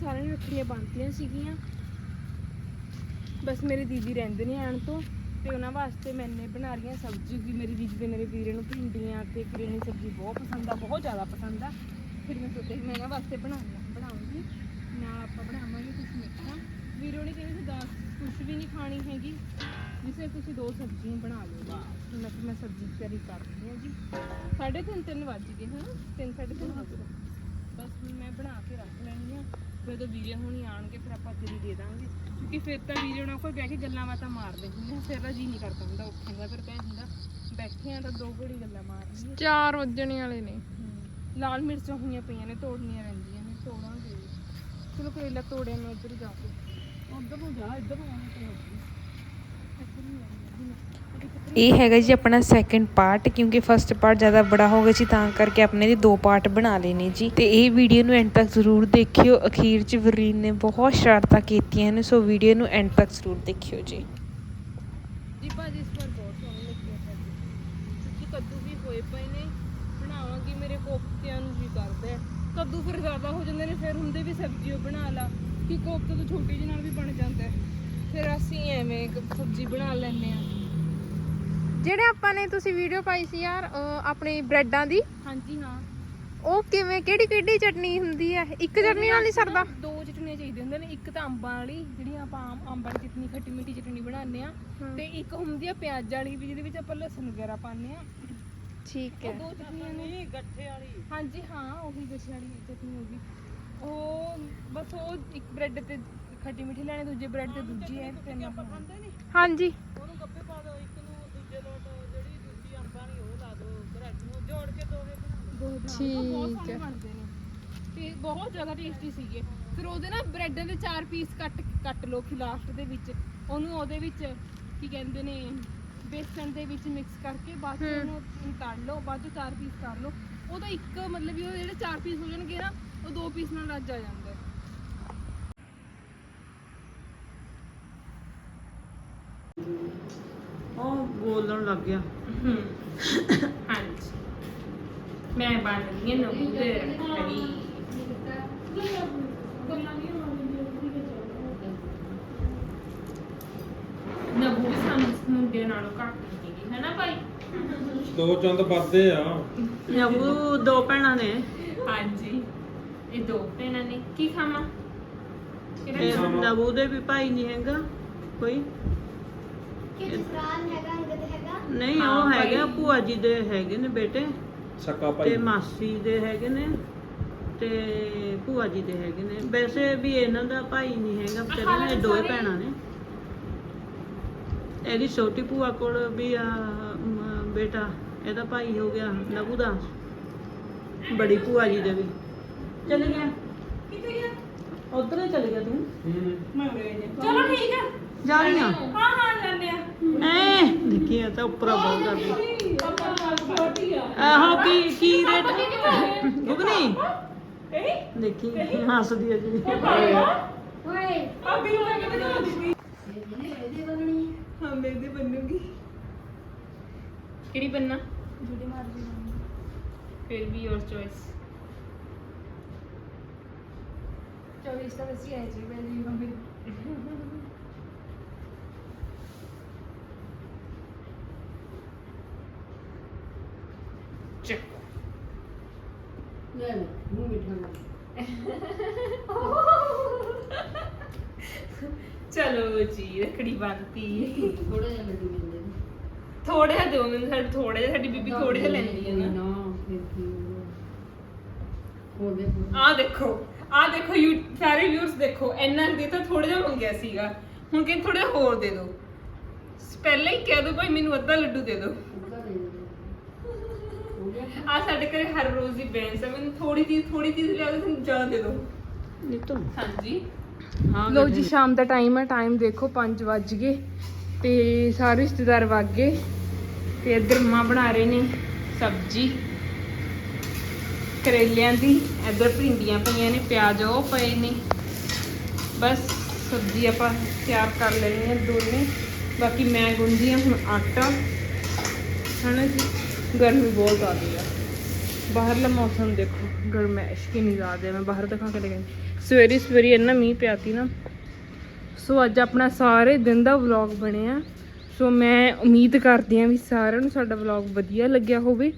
ਸਾਰਿਆਂ ਨੇ ਰੱਖੜੀਆਂ ਬੰਨ੍ਹਤੀਆਂ ਸੀਗੀਆਂ। ਬਸ ਮੇਰੇ ਦੀਦੀ ਰਹਿੰਦੇ ਨੇ ਆਣ ਤੋਂ, ਤੇ ਉਹਨਾਂ ਵਾਸਤੇ ਮੈਨੇ ਬਣਾ ਰਹੀਆਂ ਸਬਜ਼ੀ ਵੀ। ਮੇਰੀ ਦੀਦੀ ਤੇ ਮੇਰੇ ਵੀਰੇ ਨੂੰ ਭਿੰਡੀਆਂ ਤੇ ਕਰੇਲੇ ਸਬਜ਼ੀ ਬਹੁਤ ਪਸੰਦ ਆ, ਬਹੁਤ ਜ਼ਿਆਦਾ ਪਸੰਦ ਆ। ਫਿਰ ਮੈਂ ਸੋਚਿਆ ਮੈਂ ਇਹਨਾਂ ਵਾਸਤੇ ਬਣਾਉਣਾ ਬਣਾਉਂਗੀ। ਨਾਲ ਆਪਾਂ ਬਣਾਵਾਂਗੇ ਕੁਝ ਮਿੱਠਾ। ਵੀਰੋ ਨੇ ਕਹਿੰਦੇ ਸੀ ਦਾਲ ਕੁਝ ਵੀ ਨਹੀਂ ਖਾਣੀ ਹੈਗੀ, ਜਿਸੇ ਤੁਸੀਂ ਦੋ ਸਬਜ਼ੀਆਂ ਬਣਾ ਲਓ। ਬਸ ਮੈਂ ਮੈਂ ਸਬਜ਼ੀ ਤਿਆਰੀ ਕਰ ਰਹੀ ਹਾਂ ਜੀ। ਸਾਢੇ ਤਿੰਨ ਤਿੰਨ ਵੱਜ ਗਏ, ਹਨਾ? ਤਿੰਨ ਸਾਢੇ ਤਿੰਨ ਵੱਜ ਗਏ। ਬਸ ਹੁਣ ਮੈਂ ਬਣਾ ਕੇ ਰੱਖ ਲੈਣੀ ਆ ਫਿਰ ਜਦੋਂ ਵੀਰੇ ਹੁਣੀ ਆਣਗੇ ਫਿਰ ਆਪਾਂ ਤੇਰੀ ਦੇ ਦਾਂਗੇ। ਕਿਉਂਕਿ ਫਿਰ ਤਾਂ ਵੀਰੇ ਉਹਨਾਂ ਕੋਲ ਬਹਿ ਕੇ ਗੱਲਾਂ ਬਾਤਾਂ ਮਾਰਦੇ ਹੁੰਦੇ ਆ ਫਿਰ ਤਾਂ ਜੀ ਨਹੀਂ ਕਰਦਾ ਹੁੰਦਾ ਉੱਠਣ ਦਾ ਫਿਰ ਕਹਿ ਹੁੰਦਾ ਬੈਠੇ ਆ ਤਾਂ ਦੋ ਘੜੀ ਗੱਲਾਂ ਮਾਰਨੀਆਂ। 4 ਵੱਜਣੇ ਵਾਲੇ ਨੇ। ਹਮ, ਲਾਲ ਮਿਰਚਾਂ ਹੋਈਆਂ ਪਈਆਂ ਨੇ ਤੋੜਨੀਆਂ ਰਹਿੰਦੀਆਂ ਨੇ ਤੋੜਾਂਗੇ। ਚਲੋ ਕਰੇਲਾ ਤੋੜਿਆ ਮੈਂ ਉੱਧਰ ਜਾ ਕੇ। ਉੱਧਰ ਨੂੰ ਜਾ ਇੱਧਰ ਨੂੰ ਆਉਣਾ ਤੇ ਇੱਧਰ ਨੂੰ। ਆਉਣਾ ਇਹ ਹੈਗਾ ਜੀ ਆਪਣਾ ਸੈਕੰਡ ਪਾਰਟ ਕਿਉਂਕਿ ਫਸਟ ਪਾਰਟ ਜ਼ਿਆਦਾ ਬੜਾ ਹੋ ਗਿਆ ਸੀ ਤਾਂ ਕਰਕੇ ਆਪਣੇ ਦੇ ਦੋ ਪਾਰਟ ਬਣਾ ਲਏ ਨੇ ਜੀ। ਤੇ ਇਹ ਵੀਡੀਓ ਨੂੰ ਐਂਡ ਤੱਕ ਜ਼ਰੂਰ ਦੇਖਿਓ। ਅਖੀਰ 'ਚ ਵਰੀਨ ਨੇ ਬਹੁਤ ਸ਼ਰਾਰਤਾਂ ਕੀਤੀਆਂ ਨੇ, ਸੋ ਵੀਡੀਓ ਨੂੰ ਐਂਡ ਤੱਕ ਜ਼ਰੂਰ ਦੇਖਿਓ ਜੀ। ਜੀ ਭਾਜੀ, ਇਸ ਵਾਰ ਬਹੁਤ ਸੋਹਣੀ ਲੱਗੀ ਹੈ ਸਬਜ਼ੀ ਕੱਦੂ ਵੀ ਹੋਏ ਪਏ ਨੇ। ਬਣਾਵਾਂਗੀ ਮੇਰੇ ਕੋਫਤਿਆਂ ਨੂੰ ਵੀ ਕਰਦਾ ਹੈ। ਕੱਦੂ ਫਿਰ ਜ਼ਿਆਦਾ ਹੋ ਜਾਂਦੇ ਨੇ, ਫਿਰ ਹੁੰਦੇ ਵੀ ਸਬਜ਼ੀ ਬਣਾ ਲਾ, ਕਿ ਕੋਫਤੇ ਤੋਂ ਛੋਟੀ ਜਿਹੀ ਨਾਲ ਵੀ ਬਣ ਜਾਂਦਾ। ਫਿਰ ਅਸੀਂ ਐਵੇਂ ਸਬਜ਼ੀ ਬਣਾ ਲੈਂਦੇ ਆ ਜਿਹੜੇ ਆਪਾਂ ਨੇ ਤੁਸੀਂ ਵੀਡੀਓ ਪਾਈ ਸੀ ਯਾਰ ਅਹ ਆਪਣੀ ਬ੍ਰੈਡਾਂ ਦੀ ਹਾਂਜੀ ਹਾਂ। ਉਹ ਕਿਵੇਂ ਕਿਹੜੀ ਕਿਹੜੀ ਚਟਨੀ ਹੁੰਦੀ ਹੈ ਇੱਕ ਚਟਨੀ ਨਾਲ ਨਹੀਂ ਸਰਦਾ? ਦੋ ਚਟਨੀਆਂ ਚਾਹੀਦੀਆਂ ਹੁੰਦੀਆਂ ਨੇ ਇੱਕ ਤਾਂ ਅੰਬਾਂ ਵਾਲੀ ਜਿਹੜੀ ਆਪਾਂ ਆਮ ਅੰਬਾਂ ਦੀ ਚਟਨੀ ਖੱਟੀ ਮਿੱਠੀ ਚਟਨੀ ਬਣਾਉਂਦੇ ਆ ਹਾਂ। ਤੇ ਇੱਕ ਹੁੰਦੀ ਆ ਪਿਆਜ਼ ਵਾਲੀ ਵੀ ਜਿਹਦੇ ਵਿੱਚ ਆਪਾਂ ਲਸਣ ਵਗੈਰਾ ਪਾਉਂਦੇ ਆ ਠੀਕ ਉਹ ਹੈ ਦੋ ਚਟਨੀਆਂ ਨੇ। ਗੱਠੇ ਵਾਲੀ ਹਾਂਜੀ ਹਾਂ ਉਹੀ ਗੱਠੇ ਵਾਲੀ ਚਟਨੀ ਹੋਗੀ ਉਹ ਬਸ ਉਹ ਇੱਕ ਬ੍ਰੈਡ ਤੇ ਖੱਟੀ ਮਿੱਠੀ ਲੈਣੀ ਦੂਜੇ ਬ੍ਰੈਡ ਤੇ ਦੂਜੀ ਹੈ ਤੇ ਆਪਾਂ। ਖਾਂਦੇ ਨਹੀਂ ਹਾਂਜੀ। ਉਹਨੂੰ ਗੱਪੇ ਪਾ ਦਿਓ ਇੱਕ ਨੂੰ ਦੂਜੇ ਲੋਟ ਜਿਹੜੀ ਦੂਜੀ ਅੰਬਾਂ ਵਾਲੀ ਉਹ ਲਾ ਦਿਓ ਬ੍ਰੈਡ ਨੂੰ ਜੋੜ ਕੇ ਦੋਵੇਂ ਬਣਾ ਦਿਓ ਬਹੁਤ ਠੀਕ ਹੈ। ਤੇ ਬਹੁਤ ਜ਼ਿਆਦਾ ਟੇਸਟੀ ਸੀਗੇ। ਫਿਰ ਉਹਦੇ ਨਾ ਬ੍ਰੈਡਾਂ ਦੇ ਚਾਰ ਪੀਸ ਕੱਟ ਕੱਟ ਕਿ ਲਾਸਟ ਦੇ ਵਿੱਚ। ਉਹਨੂੰ ਉਹਦੇ ਵਿੱਚ ਕੀ ਕਹਿੰਦੇ ਨੇ ਬੇਸਣ ਦੇ ਵਿੱਚ ਮਿਕਸ ਕਰਕੇ ਬਾਅਦ ਚ। ਉਹਨੂੰ ਕੱਢ ਲਓ ਬਾਅਦ ਚ ਚਾਰ ਪੀਸ ਕਰ ਲਓ। ਉਹਦਾ ਇੱਕ ਮਤਲਬ ਵੀ ਉਹ ਜਿਹੜੇ ਚਾਰ ਪੀਸ ਹੋ ਜਾਣਗੇ ਨਾ ਉਹ ਦੋ ਪੀਸ ਨਾਲ ਰੱਜ ਆ ਜਾਂਦਾ ਉਹ ਬੋਲਣ ਲੱਗ ਗਿਆ। ਮੈਂ ਬਣ ਰਹੀ ਹਾਂ ਨਮੂਦੇ ਰੱਖੜੀ ਨਬੂ ਸਾਨੂੰ ਮੁੰਡੇ ਨਾਲੋਂ ਘੱਟ ਨਹੀਂ ਹੈਗੀ ਹੈ ਨਾ ਭਾਈ? ਦੋ ਚੰਦ ਵੱਧਦੇ ਆ। ਨਬੂ ਦੋ ਭੈਣਾਂ ਨੇ। ਹਾਂਜੀ ਇਹ ਦੋ ਭੈਣਾਂ ਨੇ। ਕੀ ਖਾਵਾਂ? ਕਿਹੜਾ ਖਾਵਾਂ? ਨਬੂ ਦੇ ਵੀ ਭਾਈ ਨਹੀਂ ਹੈਗਾ ਕੋਈ। ਕਿ ਜਸਰਾਨ ਹੈਗਾ ਅੰਗਦ ਹੈਗਾ? ਨਹੀਂ ਹਾਂ, ਉਹ ਭਾਈ। ਹੈਗੇ ਭੂਆ ਜੀ ਦੇ ਹੈਗੇ ਨੇ ਬੇਟੇ। ਸਕਾ ਤੇ ਭਾਈ ਮਾਸੀ ਦੇ ਹੈਗੇ ਨੇ ਤੇ ਭੂਆ ਜੀ ਦੇ ਹੈਗੇ ਨੇ। ਵੈਸੇ ਵੀ ਇਹਨਾਂ ਦਾ ਭਾਈ ਨਹੀਂ ਹੈਗਾ ਵਿਚਾਰੇ ਨੇ ਦੋਏ ਭੈਣਾਂ ਨੇ। ਇਹਦੀ ਛੋਟੀ ਭੂਆ ਕੋਲ ਵੀ ਆ ਮ, ਬੇਟਾ ਇਹਦਾ ਭਾਈ ਹੋ ਗਿਆ ਨਬੂ ਦਾ ਬੜੀ ਭੂਆ ਜੀ ਦੇ ਵੀ। ਚਲੇ ਗਿਆ। ਕਿੱਥੇ ਗਿਆ? ਉਧਰ ਹੀ ਚਲੇ ਗਿਆ ਤੂੰ। ਚਲੋ ਠੀਕ ਹੈ ਜਾ ਰਹੀ ਹਾਂ ਹਾਂ ਹਾਂ ਜਾਂਦੇ ਆ। ਐ ਦੇਖੀ ਇਹ ਤਾਂ ਉੱਪਰ ਬਹੁਤ ਕਰਦੀ ਪਾਪਾ ਆ ਆਹੋ ਕੀ ਕੀ ਰੇਟ ਗੁਗਨੀ ਇਹ ਦੇਖੀ ਹੱਸਦੀ ਹੈ ਜੀ। ਓਏ। ਭਾਬੀ ਨੂੰ ਮੈਂ ਜਾਂਦੀ ਸੀ ਇਹਨੇ ਇਹਦੇ ਬਣਨੀ ਹਾਂ ਮੇਰੀ ਬਣੂਗੀ ਕਿਹੜੀ ਬੰਨਾ? ਜਿਹੜੀ ਮਰਜ਼ੀ ਫਿਰ ਵੀ ਯੋਰ ਚੋਇਸ ਚੌਵੀਸ ਤਾਂ ਵਸੀ ਹੈ ਜੀ ਮੇਰੀ ਮੰਮੀ ਚੱਕ ਲੈ ਲੈ ਮੂੰਹ ਮਿਠਾ ਚਲੋ ਜੀ ਰਖੜੀ ਬੰਨਤੀ ਥੋੜਾ ਜਿਹਾ ਲੱਡੂ ਮਿਲਦੇ ਨੇ ਥੋੜੇ ਜਿਹਾ ਦਿਓ ਮੈਨੂੰ ਸਾਡੇ ਥੋੜੇ ਜਿਹਾ ਸਾਡੀ ਬੀਬੀ ਥੋੜੇ ਜਿਹਾ ਲੈਂਦੀ ਹੈ ਨਾ ਨਾ ਫਿਰ ਕੀ ਹੋਊਗਾ। ਹੋਰ ਦੇਖੋ ਆਹ ਦੇਖੋ ਆਹ ਦੇਖੋ ਯੂ ਸਾਰੇ ਵਿਊਅਰਸ ਦੇਖੋ ਇੰਨਾ ਦੇ ਤਾਂ ਥੋੜਾ ਜਿਹਾ ਮੰਗਿਆ ਸੀਗਾ ਹੁਣ ਕਿ ਥੋੜਾ ਹੋਰ ਦੇ ਦਿਓ ਪਹਿਲਾਂ ਹੀ ਕਹਿ ਦਿਓ ਭਾਈ ਮੈਨੂੰ ਅੱਧਾ ਲੱਡੂ ਦੇ ਦਿਓ ਆ ਸਾਡੇ ਘਰੇ ਹਰ ਰੋਜ਼ ਦੀ ਬੈਂਸ ਹੈ ਮੈਨੂੰ ਥੋੜੀ ਚੀਜ਼ ਥੋੜੀ ਚੀਜ਼ ਲਿਆ ਕੇ ਤੁਹਾਨੂੰ ਜ਼ਿਆਦਾ ਦੇ ਦਿਓ। ਨੀਤੂ ਹਾਂਜੀ। ਹਾਂ ਲੋ ਜੀ ਸ਼ਾਮ ਦਾ ਟਾਈਮ ਹੈ ਟਾਈਮ ਦੇਖੋ 5 ਵੱਜ ਗਏ ਤੇ ਸਾਰੇ ਰਿਸ਼ਤੇਦਾਰ ਵਗ ਗਏ ਤੇ ਇੱਧਰ ਮਾਂ ਬਣਾ ਰਹੇ ਨੇ ਸਬਜ਼ੀ। ਕਰੇਲਿਆਂ ਦੀ ਇੱਧਰ ਭਿੰਡੀਆਂ ਪਈਆਂ ਨੇ ਪਿਆਜ਼ ਉਹ ਪਏ ਨੇ। ਬਸ ਸਬਜ਼ੀ ਆਪਾਂ ਤਿਆਰ ਕਰ ਲੈਣੀ ਹੈ ਦੋਨੇ। ਬਾਕੀ ਮੈਂ ਗੁੰਦੀ ਹਾਂ ਹੁਣ ਆਟਾ। ਹਨਾ ਜੀ? ਗਰਮੀ ਬਹੁਤ ਜ਼ਿਆਦਾ ਹੈ ਬਾਹਰਲਾ ਮੌਸਮ ਦੇਖੋ ਗਰਮੈਸ਼ ਕਿੰਨੀ ਜ਼ਿਆਦਾ ਮੈਂ ਬਾਹਰ ਦਿਖਾ ਕੇ ਲੈ ਸਵੇਰੇ ਸਵੇਰੇ ਇੰਨਾ ਮੀਂਹ ਪਿਆ ਤੀ ਨਾ। ਸੋ ਅੱਜ ਆਪਣਾ ਸਾਰੇ ਦਿਨ ਦਾ ਵਲੌਗ ਬਣਿਆ। ਸੋ ਮੈਂ ਉਮੀਦ ਕਰਦੀ ਹਾਂ ਵੀ ਸਾਰਿਆਂ ਨੂੰ ਸਾਡਾ ਵਲੌਗ ਵਧੀਆ ਲੱਗਿਆ ਹੋਵੇ।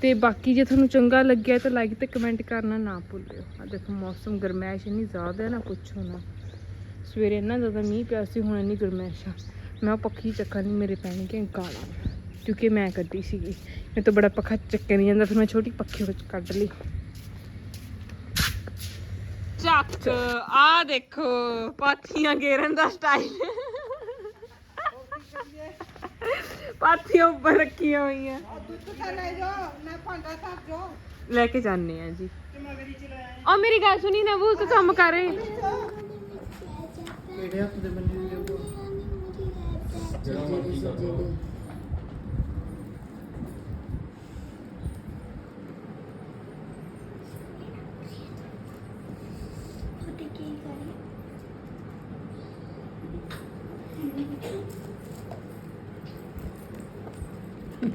ਤੇ ਬਾਕੀ ਜੇ ਤੁਹਾਨੂੰ ਚੰਗਾ ਲੱਗਿਆ ਤਾਂ ਲਾਈਕ ਤੇ ਕਮੈਂਟ ਕਰਨਾ ਨਾ ਭੁੱਲਿਓ। ਆ ਦੇਖੋ, ਮੌਸਮ ਗਰਮੈਸ਼ ਇੰਨੀ ਜ਼ਿਆਦਾ ਹੈ ਨਾ, ਪੁੱਛੋ ਨਾ। ਸਵੇਰੇ ਇੰਨਾ ਜ਼ਿਆਦਾ ਮੀਂਹ ਪਿਆ ਸੀ, ਹੁਣ ਇੰਨੀ ਗਰਮੈਸ਼ ਆ। ਮੈਂ ਉਹ ਪੱਖੀ ਚੱਕਣ ਨਹੀਂ ਮੇਰੇ ਪੈਣਗੇ ਗਾਲਾਂ ਕਿਉਂਕਿ ਮੈਂ ਕੱਢੀ ਸੀਗੀ ਮੇਰੇ ਤੋਂ ਬੜਾ ਪੱਖਾ ਚੱਕਿਆ ਨਹੀਂ ਜਾਂਦਾ ਫਿਰ ਮੈਂ ਛੋਟੀ ਪੱਖੀ ਵਿੱਚ ਕੱਢ ਲਈ ਚੱਕ ਆ ਦੇਖੋ ਪਾਥੀਆਂ ਗੇਰਨ ਦਾ ਸਟਾਈਲ ਪਾਥੀਆਂ ਉੱਪਰ ਰੱਖੀਆਂ ਹੋਈਆਂ ਲੈ ਕੇ ਜਾਣੇ ਆ ਜੀ ਆ ਮੇਰੀ ਗੱਲ ਸੁਣੀ ਨਾ ਉਹ ਤੂੰ ਕੰਮ ਕਰ ਰਹੀ ਕਿਹੜੇ ਹੱਥ ਦੇ ਬੰਨੇ ਹੋਏ ਉਹ ਜਿਹੜਾ ਮਰਜ਼ੀ ਕਰ ਲਓ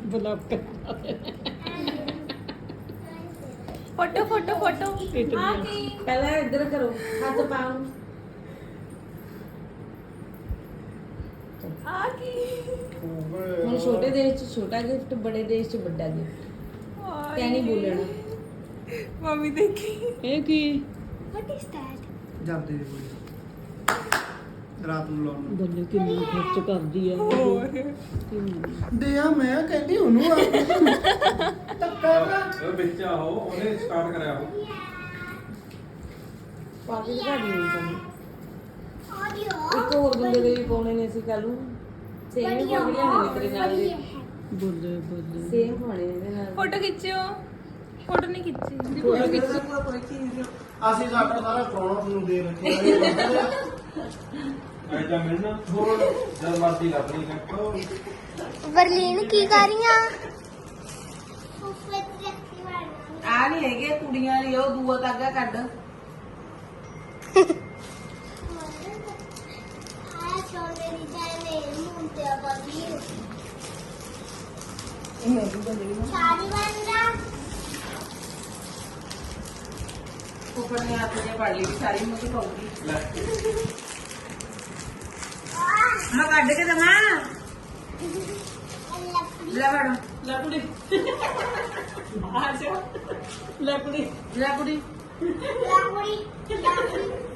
ਬਲੌਕ ਫੋਟੋ ਫੋਟੋ ਫੋਟੋ ਪਹਿਲਾਂ ਇੱਧਰ ਕਰੋ ਹੱਥ ਪਾਉਂ ਆ ਕੀ ਹੁਣ ਛੋਟੇ ਦੇਸ਼ 'ਚ ਛੋਟਾ ਗਿਫਟ ਬੜੇ ਦੇਸ਼ 'ਚ ਵੱਡਾ ਗਿਫਟ ਕਿਆ ਨਹੀਂ ਬੋਲਣਾ ਮੰਮੀ ਦੇਖੀ ਇਹ ਕੀ ਜਾਂਦੇ ਦੇ ਕੋਈ ਰਾਤ ਨੂੰ ਲਾਉਣ ਨੂੰ। ਬੱਲੇ ਕਿੰਨਾ ਖਰਚ ਕਰਦੀ ਆ। ਦੇ ਆ ਮੈਂ ਕਹਿੰਦੀ ਉਹਨੂੰ ਆ। ਉਹ ਵਿੱਚ ਆਹੋ ਉਹਨੇ ਸਟਾਰਟ ਕਰਿਆ ਉਹ। ਪਾ ਕੇ ਦਿਖਾ ਦਿਓ ਤੁਹਾਨੂੰ ਇੱਕ ਹੋਰ ਬੰਦੇ ਦੇ ਵੀ ਪਾਉਣੇ ਨੇ ਸੀ ਕੱਲ ਨੂੰ। ਸੇਮ ਹੀ ਪਾ ਕੇ ਲਿਆਉਣੇ ਨੇ ਤੇਰੇ ਨਾਲ ਦੇ ਬੱਲੇ ਬੱਲੇ ਸੇਮ ਪਾਉਣੇ ਨੇ ਇਹਦੇ ਨਾਲ। ਫੋਟੋ ਖਿੱਚਿਓ। ਫੋਟੋ ਨਹੀਂ ਖਿੱਚੀ। ਅਸੀਂ ਸਾਡਾ ਸਾਰਾ ਕਰਾਉਣਾ ਤੁਹਾਨੂੰ ਦੇ ਰੱਖਿਆ। ਐ ਜਾ ਮਿਲਣਾ ਹੋਰ ਜਦ ਮਰਜ਼ੀ ਲੱਭਣੀ ਕੱਟੋ ਵਰਲੀਨ ਕੀ ਕਰ ਰਹੀਆਂ ਆ? ਨਹੀਂ ਹੈਗੇ ਕੁੜੀਆਂ ਲਈ ਉਹ ਦੂਆ ਤਾਗਾ ਕੱਢ। ਆ ਸਾਰੀ ਬੰਦਾ ਉੱਪਰ ਨੇ ਹੱਥ ਜੇ ਪੜ ਲਈ ਵੀ ਸਾਰੀ ਮੁੱਠੀ ਪਾਉਗੀ ਲੈ। ਮੈਂ ਕੱਢ ਕੇ ਦਵਾਂ। ਲੈ ਫੜ। ਲੈ ਕੁੜੀ। ਆ ਜਾ ਲੈ ਕੁੜੀ। ਲੈ ਕੁੜੀ।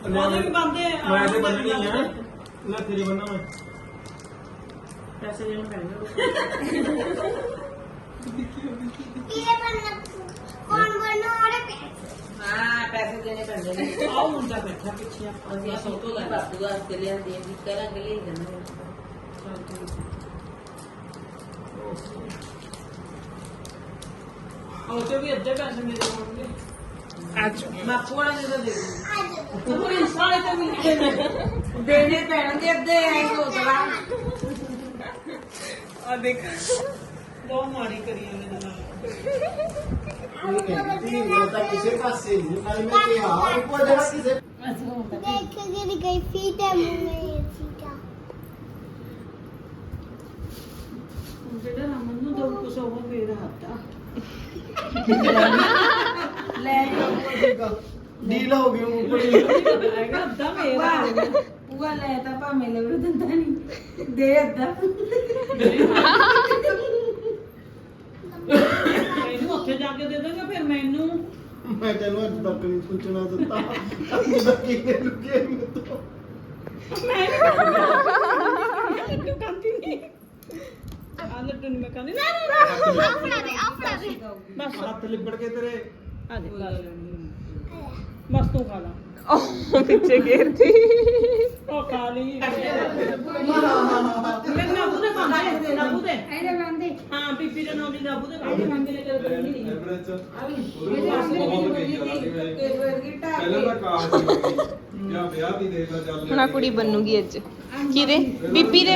ਉਹਦੇ ਵੀ ਬੰਦੇ ਆ। ਮੈਂ ਤੇ ਬੰਨਣੀ ਆ। ਲੈ ਤੇਰੀ ਬੰਨਾ ਮੈਂ। ਪੈਸੇ ਦੇਣ ਪੈਣਗੇ ਇਹ ਬੰਦਾ ਕੌਣ ਬਣਾ ਉਹਦੇ ਪੈਸੇ। ਹਾਂ ਪੈਸੇ ਦੇਣੇ ਪੈਂਦੇ ਨੇ। ਆਹ ਮੁੰਡਾ ਬੈਠਾ ਪਿੱਛੇ ਅਸੀਂ ਆ ਫੋਟੋ ਲੈ ਬਾਪੂ ਵਾਸਤੇ ਲਿਆਂਦੇ ਆ ਵੀ ਕਰਾਂਗੇ ਲੈ ਜਾਣਾ ਉਹ ਤੇ ਵੀ ਅੱਧੇ ਪੈਸੇ ਮੇਰੇ ਹੋਣਗੇ ਅੱਜ ਵਾਲੇ ਨੂੰ ਤਾਂ ਦੇ ਅੱਜ ਤੂੰ ਸਾਰੇ ਤੇ ਮਿਲਦੇ ਨੇ ਦੇਣੇ। ਪੈਣਗੇ ਅੱਧੇ ਐ ਸੋਚਦਾ ਆ ਦੇਖ ਬਹੁਤ ਮਾੜੀ ਕਰੀ ਇਹਨੇ ਨਾਲ ਇਹ ਕਹਿੰਦੀ ਉਹ ਤਾਂ ਕਿਸੇ ਪਾਸੇ ਨਹੀਂ ਕੱਲ ਮੈਂ ਕਿਹਾ ਉਹ ਜਿਹੜਾ ਕਿਸੇ ਦੇਖ ਗਿਰ ਗਈ ਫੀਟ ਹੈ ਮੂੰਹ ਸੀਟਾ ਜਿਹੜਾ ਰਮਨ ਨੂੰ ਦੋ ਕੁਛ ਉਹ ਮੇਰਾ ਹੱਥ ਆ ਲੈ ਡੀਲ ਹੋ ਗਈ ਉਹ ਹੈਗਾ ਅੱਧਾ ਮੇਰਾ ਪੂਆ ਲੈ ਤਾਂ ਭਾਵੇਂ ਲਵੇ ਦਿੰਦਾ ਨਹੀਂ ਦੇ ਅੱਧਾ ਇਹਨੂੰ ਉੱਥੇ ਜਾ ਕੇ ਦੇ ਦਾਂਗਾ ਫਿਰ ਮੈਨੂੰ ਮੈਂ ਤੈਨੂੰ ਅੱਜ ਤੱਕ ਨਹੀਂ ਪੁੱਛਣਾ ਦਿੱਤਾ। ਅੱਜ ਤੱਕ ਕਿਹਨੇ ਲੁਕੇ ਮੇਰੇ ਤੋਂ? ਤੂੰ ਕੰਤੀ ਨਹੀਂ। ਆ ਨੂੰ ਮੈਂ ਕਹਿੰਦੀ ਨਾ ਨਾ ਆ ਫੜਾ ਦੇ ਆ ਫੜਾ ਦੇ। ਬਸ। ਹੱਥ ਲਿਬੜ ਕੇ ਤੇਰੇ। ਆ ਦੇ। ਲਾ ਲੈ ਬਸ ਤੂੰ ਖਾ ਲਾ। ਉਹ ਪਿੱਛੇ ਘੇਰਤੀ ਉਹ ਖਾ ਲਈ। ਮੈਂ ਨਾਬੂ ਦੇ ਖਾਂਦੇ ਨਾਬੂ ਦੇ ਹਾਂ ਬੀਬੀ ਦੇ ਨਾਮ ਦੀ ਨਾਬੂ ਦੇ ਖਾਂਦੇ ਖਾਂਦੇ ਨੇ ਤੇਰੇ ਕੋਲ ਨਹੀਂ ਐਵਰੇਜ ਚ ਬਹੁਤ ਗਈ ਆ ਪਹਿਲਾਂ ਤਾਂ ਕਾਰ ਸੀ ਜਾਂ ਵਿਆਹ ਦੀ ਦੇਖ ਲਾ ਚੱਲ ਹੁਣ ਆ ਕੁੜੀ ਬਣੂਗੀ ਅੱਜ ਕਿਹਦੇ ਬੀਬੀ ਦੇ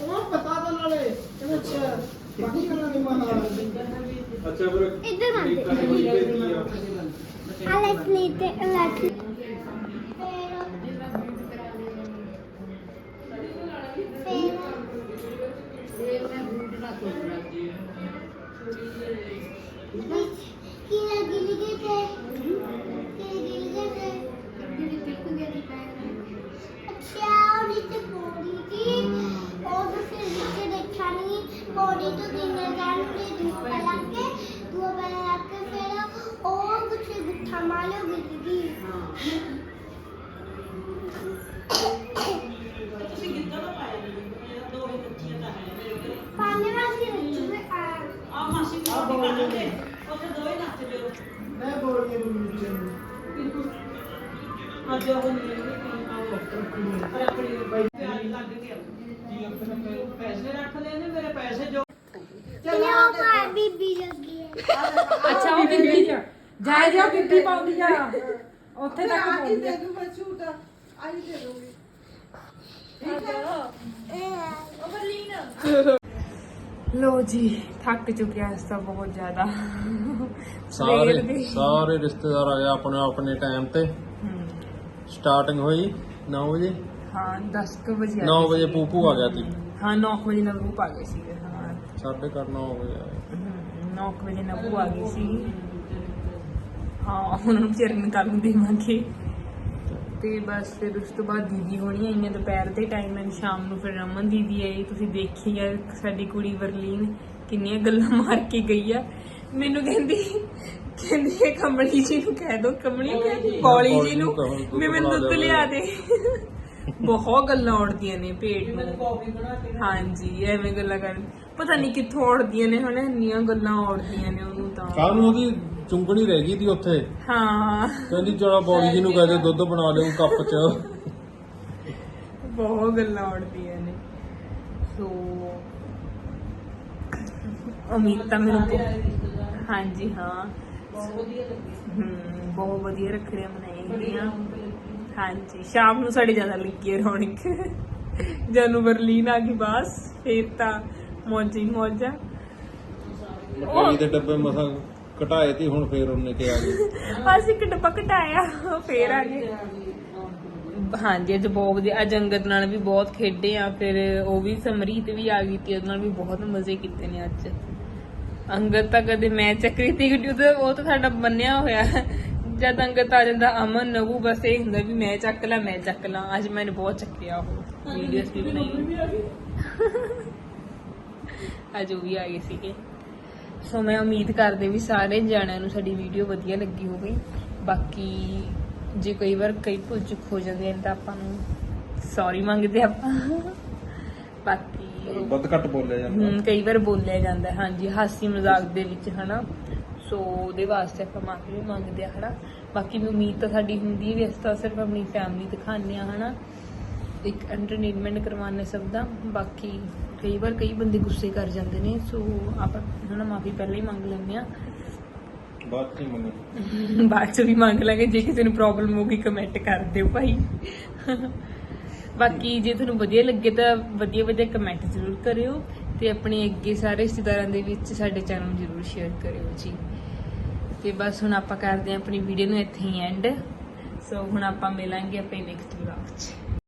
ਉਹ ਪਤਾ ਤਾਂ ਨਾਲੇ? ਇਹ ਅੱਛਾ ਬਾਕੀ ਗੱਲਾਂ ਨਹੀਂ ਮਹਾ ਅੱਛਾ ਫਿਰ ਇੱਧਰ ਬੇਟੀ ਆ ਆ ਲੈ ਪਲੇਟ ਲੋ ਜੀ ਥੱਕ ਚੁੱਕਿਆ ਇਸ ਬਹੁਤ ਜ਼ਿਆਦਾ ਸਾਰੇ ਰਿਸ਼ਤੇਦਾਰ ਆ ਗਏ ਆਪਣੇ ਆਪਣੇ ਟਾਈਮ ਤੇ ਸਟਾਰਟਿੰਗ ਹੋਈ 9 ਵਜੇ ਹਾਂ 10 ਕੁ ਵਜੇ 9 ਵਜੇ ਪੂਪੂ ਆ ਗਿਆ ਸੀ। ਹਾਂ 9 ਵਜੇ ਨਾਲ ਗਰੁੱਪ ਆ ਗਏ ਸੀਗੇ ਹਾਂ। ਸਾਡੇ ਘਰ 9 ਵਜੇ ਆਏ 9 ਵਜੇ ਨਬੂ ਆ ਗਈ ਸੀ। ਹਾਂ ਉਹਨਾਂ ਨੂੰ ਵਿਚਾਰੇ ਨੂੰ ਕੱਲ ਨੂੰ ਦੇਵਾਂਗੇ। ਤੇ ਬਸ ਫਿਰ ਉਸ ਤੋਂ ਬਾਅਦ ਦੀਦੀ ਹੋਣੀ ਆਈਆਂ ਦੁਪਹਿਰ ਦੇ ਟਾਈਮ ਐਂਡ ਸ਼ਾਮ ਨੂੰ ਫਿਰ ਰਮਨ ਦੀਦੀ ਆਈ ਤੁਸੀਂ ਦੇਖੀ ਆ ਸਾਡੀ ਕੁੜੀ ਵਰਲੀਨ ਕਿੰਨੀਆਂ ਗੱਲਾਂ ਮਾਰ ਕੇ ਗਈ ਆ। ਮੈਨੂੰ ਕਹਿੰਦੀ ਕਹਿੰਦੀ ਇਹ ਕਮਲੀ ਜੀ ਨੂੰ ਕਹਿ ਦੋ ਕਮਲੀ ਕੌਲੀ ਜੀ ਨੂੰ ਵੀ ਮੈਨੂੰ ਦੁੱਧ ਲਿਆ ਦੇ। ਬਹੁਤ ਗੱਲਾਂ ਉੜਦੀਆਂ ਨੇ ਪੇਟ ਨੂੰ ਕਾਫੀ ਬਣਾ ਕੇ ਹਾਂਜੀ ਐਵੇਂ ਗੱਲਾਂ ਕਰ ਪਤਾ ਨਹੀਂ ਕਿੱਥੋਂ ਉੜਦੀਆਂ ਨੇ ਹੁਣ ਇੰਨੀਆਂ ਗੱਲਾਂ ਉੜਦੀਆਂ ਨੇ ਉਹਨੂੰ ਤਾਂ। ਕੱਲ ਨੂੰ ਉਹਦੀ ਚੁੰਗਣੀ ਰਹਿ ਗਈ ਸੀ ਉੱਥੇ। ਹਾਂ। ਕਹਿੰਦੀ ਚਲਾ ਬੌਲੀ ਜੀ ਨੂੰ ਕਹਦੇ ਦੁੱਧ ਬਣਾ ਲਿਓ ਕੱਪ 'ਚ। ਬਹੁਤ ਗੱਲਾਂ ਉੜਦੀਆਂ ਨੇ। ਸੋ ਉਮੀਦ ਤਾਂ ਮੈਨੂੰ ਹਾਂਜੀ ਹਾਂ। ਹਮ ਬਹੁਤ ਵਧੀਆ ਰੱਖੜੀਆਂ ਮਨਾਈਆਂ ਗਈਆਂ। ਹਾਂਜੀ ਸ਼ਾਮ ਨੂੰ ਸਾਡੇ ਜ਼ਿਆਦਾ ਲੱਗੀ ਹੈ ਰੌਣਕ। ਜਦੋਂ ਬਰਲੀਨ ਆ ਗਈ ਬਸ ਫੇਰ ਤਾਂ ਮੌਜੀ ਮੌਜਾ। ਮਠਿਆਈ ਦੇ ਡੱਬੇ ਮਸਾਂ ਘਟਾਏ ਤੀ ਹੁਣ ਫੇਰ ਉਹਨੇ ਕਿ ਆ ਗਏ ਅਸੀਂ ਇੱਕ ਡੱਬਾ ਘਟਾਇਆ ਫੇਰ ਆ ਗਏ। ਹਾਂਜੀ ਅੱਜ ਬਹੁਤ ਵਧੀਆ ਅੱਜ ਅੰਗਦ ਨਾਲ ਵੀ ਬਹੁਤ ਖੇਡੇ ਆ ਫਿਰ ਉਹ ਵੀ ਸਮਰੀਤ ਵੀ ਆ ਗਈ ਤੇ ਉਹਦੇ ਨਾਲ ਵੀ ਬਹੁਤ ਮਜ਼ੇ ਕੀਤੇ ਨੇ ਅੱਜ। ਅੰਗਦ ਤਾਂ ਕਦੇ ਮੈਂ ਚੱਕਰੀ ਤੀ ਉਹ ਤਾਂ ਸਾਡਾ ਬੰਨਿਆ ਹੋਇਆ। ਜਦ ਅੰਗਦ ਆ ਜਾਂਦਾ ਅਮਨ ਨਵੂ ਬਸ ਇਹ ਹੁੰਦਾ ਵੀ ਮੈਂ ਚੱਕ ਲਾਂ ਮੈਂ ਚੱਕ ਲਾਂ। ਅੱਜ ਮੈंने ਬਹੁਤ ਚੱਕਿਆ ਉਹ ਵੀਡੀਓਸ ਵੀ ਬਣਾਈ। ਅੱਜ ਉਹ ਵੀ ਆ ਗਏ ਸੀਗੇ। ਸੋ ਮੈਂ ਉਮੀਦ ਕਰਦੇ ਵੀ ਸਾਰੇ ਜਾਣਿਆਂ ਨੂੰ ਸਾਡੀ ਵੀਡੀਓ ਵਧੀਆ ਲੱਗੀ ਹੋਵੇ। ਬਾਕੀ ਜੇ ਕਈ ਵਾਰ ਕਈ ਭੁੱਲ ਚੁੱਕ ਹੋ ਜਾਂਦੀਆਂ ਨੇ ਤਾਂ ਆਪਾਂ ਨੂੰ ਸੌਰੀ ਮੰਗਦੇ ਆਪਾਂ। ਬਾਕੀ ਵੱਧ ਘੱਟ ਬੋਲਿਆ ਜਾਂਦਾ। ਕਈ ਵਾਰ ਬੋਲਿਆ ਜਾਂਦਾ ਹਾਂਜੀ ਹਾਸੀ ਮਜ਼ਾਕ ਦੇ ਵਿੱਚ ਹਨਾ? ਸੋ ਉਹਦੇ ਵਾਸਤੇ ਆਪਾਂ ਮਾਫੀ ਵੀ ਮੰਗਦੇ ਆ ਹਨਾ? ਬਾਕੀ ਵੀ ਉਮੀਦ ਤਾਂ ਸਾਡੀ ਹੁੰਦੀ ਹੈ ਵੀ ਅਸੀਂ ਤਾਂ ਸਿਰਫ ਆਪਣੀ ਫੈਮਿਲੀ ਦਿਖਾਉਂਦੇ ਆ ਹਨਾ? ਇੱਕ ਐਂਟਰਟੇਨਮੈਂਟ ਕਰਵਾਉਂਦੇ ਸਭ ਦਾ। ਬਾਕੀ ਕਈ ਵਾਰ ਕਈ ਬੰਦੇ ਗੁੱਸੇ ਕਰ ਜਾਂਦੇ ਨੇ ਸੋ ਆਪਾਂ ਹਨਾ ਮਾਫੀ ਪਹਿਲਾਂ ਹੀ ਮੰਗ ਲੈਂਦੇ ਆ। ਬਾਅਦ ਚ ਹੀ ਮੰਗਣੀ ਬਾਅਦ ਚ ਵੀ ਮੰਗ ਲਾਂਗੇ ਜੇ ਕਿਸੇ ਨੂੰ ਪ੍ਰੋਬਲਮ ਹੋਊਗੀ ਕਮੈਂਟ ਕਰ ਦਿਓ ਭਾਈ। ਬਾਕੀ ਜੇ ਤੁਹਾਨੂੰ ਵਧੀਆ ਲੱਗੇ ਤਾਂ ਵਧੀਆ ਵਧੀਆ ਕਮੈਂਟ ਜ਼ਰੂਰ ਕਰਿਓ ਤੇ ਆਪਣੇ ਅੱਗੇ ਸਾਰੇ ਰਿਸ਼ਤੇਦਾਰਾਂ ਦੇ ਵਿੱਚ ਸਾਡੇ ਚੈਨਲ ਜ਼ਰੂਰ ਸ਼ੇਅਰ ਕਰਿਓ ਜੀ। ਤੇ ਬਸ ਹੁਣ ਆਪਾਂ ਕਰਦੇ ਹਾਂ ਆਪਣੀ ਵੀਡੀਓ ਨੂੰ ਇੱਥੇ ਹੀ ਐਂਡ ਸੋ ਹੁਣ ਆਪਾਂ ਮਿਲਾਂਗੇ ਆਪਣੇ ਨੈਕਸਟ ਵਲੌਗ 'ਚ।